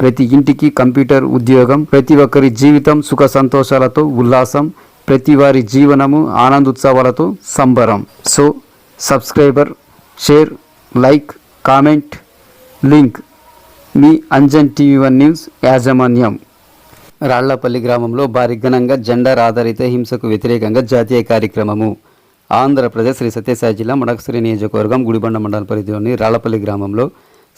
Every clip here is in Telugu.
ప్రతి ఇంటికి కంప్యూటర్ ఉద్యోగం ప్రతి ఒక్కరి జీవితం సుఖ సంతోషాలతో ఉల్లాసం ప్రతి వారి జీవనము ఆనందోత్సవాలతో సంబరం. So subscriber share like comment link. మీ అంజన్ టీవీ వన్ న్యూస్ యాజమాన్యం. రాళ్ళపల్లి గ్రామంలో భారీ ఘనంగా జెండర్ ఆధారిత హింసకు వ్యతిరేకంగా జాతీయ కార్యక్రమము. ఆంధ్రప్రదేశ్ శ్రీ సత్యసాయి జిల్లా మడకశ్రీ నియోజకవర్గం గుడిబండ మండల పరిధిలోని రాళ్ళపల్లి గ్రామంలో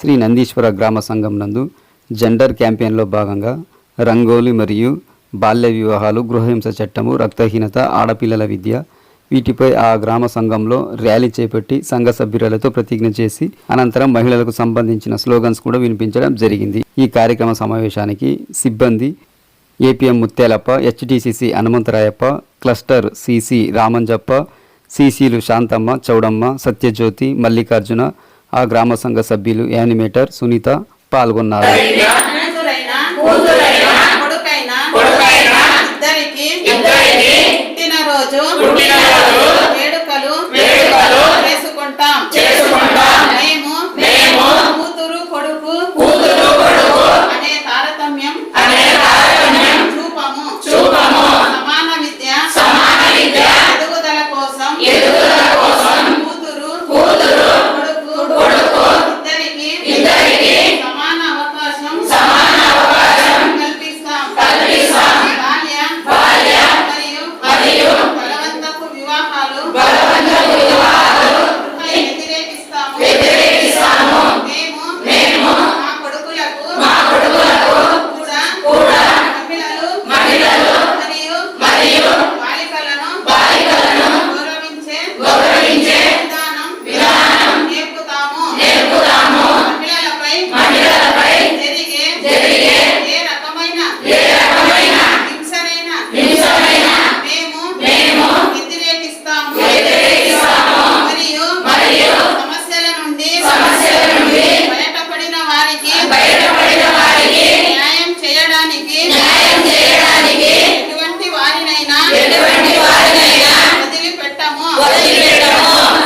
శ్రీ నందీశ్వర గ్రామ సంఘం నందు జెండర్ క్యాంపెయిన్లో భాగంగా రంగోలి మరియు బాల్య వివాహాలు గృహహింస చట్టము రక్తహీనత ఆడపిల్లల విద్య వీటిపై ఆ గ్రామ సంఘంలో ర్యాలీ చేపట్టి సంఘ సభ్యులతో ప్రతిజ్ఞ చేసి అనంతరం మహిళలకు సంబంధించిన స్లోగన్స్ కూడా వినిపించడం జరిగింది. ఈ కార్యక్రమ సమావేశానికి సిబ్బంది APM Muthyalappa HDCC Hanumantharayappa cluster CC Ramanjappa సిసిలు Shantamma Chowdamma Sathya Jyothi Mallikarjuna ఆ గ్రామ సంఘ సభ్యులు యానిమేటర్ సునీత పాల్గొన్నారు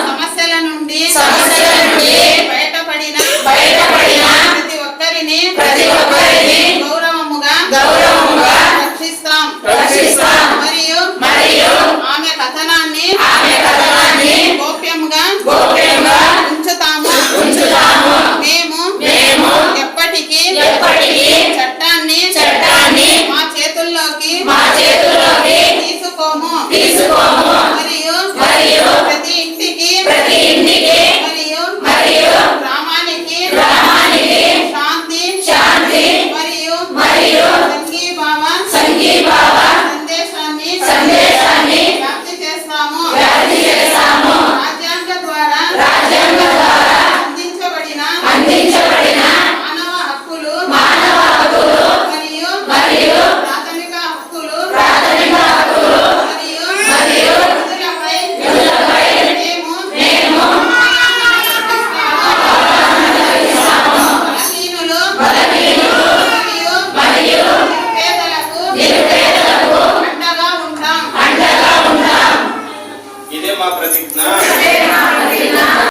సమస్యల నుండి సమస్యల నుండి బయటపడిన బయటపడిన ప్రతి ఒక్కరిని ప్రతి ఒక్కరిని గౌరవముగా గౌరవముగా రక్షిస్తాం. రక్షిస్తాం. మరియు మరియు ఆమె కథనాన్ని ఆమె కథనాన్ని గోప్యంగా గోప్యంగా ఉంచుతాము. ఉంచుతాము. మేము మేము ఎప్పటికీ ఎప్పటికీ చట్టాన్ని చట్టాన్ని మా చేతుల్లోకి మా చేతుల్లోకి తీసుకోము. తీసుకోము.